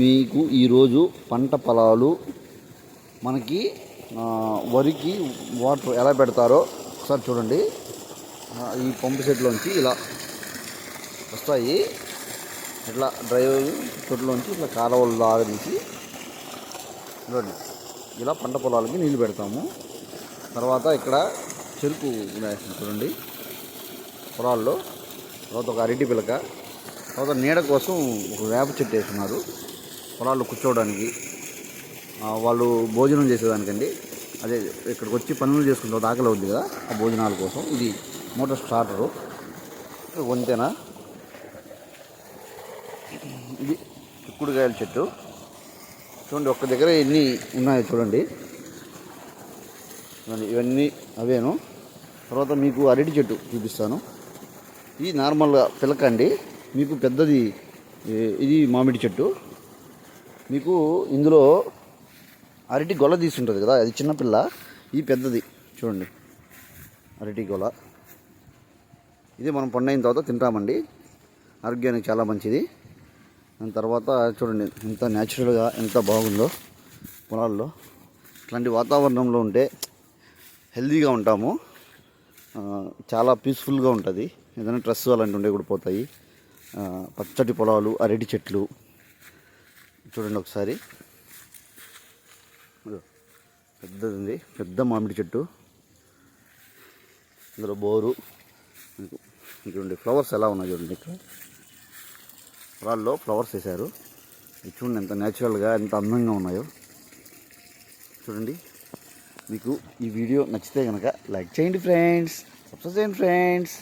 మీకు ఈరోజు పంట పొలాలు మనకి వరికి వాటర్ ఎలా పెడతారో ఒకసారి చూడండి. ఈ పంపు సెట్లోంచి ఇలా వస్తాయి. ఇట్లా డ్రైవర్ చెట్లోంచి ఇట్లా కాలువలు దారించి చూడండి. ఇలా పంట పొలాలకి నీళ్ళు పెడతాము. తర్వాత ఇక్కడ చెరుకు వేస్తాం చూడండి. పొలాల్లో తర్వాత ఒక అరటి పిలక తర్వాత నీడ కోసం ఒక వేప చెట్టు వేస్తున్నారు. పొలాల్లో కూర్చోవడానికి వాళ్ళు భోజనం చేసేదానికండి. అదే ఇక్కడికి వచ్చి పనులు చేసుకున్న తర్వాత ఉంది అవుద్ది కదా ఆ భోజనాల కోసం. ఇది మోటార్ స్టార్టరు. వంతెన. ఇది చిక్కుడుకాయల చెట్టు. చూడండి ఒక్క దగ్గర ఎన్ని ఉన్నాయో చూడండి. చూడండి ఇవన్నీ అవేను. తర్వాత మీకు అరటి చెట్టు చూపిస్తాను. ఇది నార్మల్గా పిలక అండి. మీకు పెద్దది ఇది మామిడి చెట్టు. మీకు ఇందులో అరటి గొల తీసుంటుంది కదా అది చిన్నపిల్ల ఈ పెద్దది. చూడండి. అరటి గొల ఇది మనం పండైన తర్వాత తింటామండి. ఆరోగ్యానికి చాలా మంచిది. దాని తర్వాత చూడండి ఎంత న్యాచురల్గా ఎంత బాగుందో పొలాల్లో. ఇట్లాంటి వాతావరణంలో ఉంటే హెల్తీగా ఉంటాము. చాలా పీస్ఫుల్గా ఉంటుంది. ఏదైనా స్ట్రెస్ అలాంటివి ఉండే కూడా పోతాయి. పచ్చటి పొలాలు అరటి చెట్లు చూడండి ఒకసారి. పెద్దది ఉంది పెద్ద మామిడి చెట్టు. ఇందులో బోరు. చూడండి ఫ్లవర్స్ ఎలా ఉన్నాయి చూడండి ఇక్కడ. పొలాల్లో ఫ్లవర్స్ వేశారు. ఇది చూడండి ఎంత న్యాచురల్గా ఎంత అందంగా ఉన్నాయో. చూడండి. మీకు ఈ వీడియో నచ్చితే కనుక లైక్ చేయండి ఫ్రెండ్స్. సబ్స్క్రైబ్ చేయండి ఫ్రెండ్స్.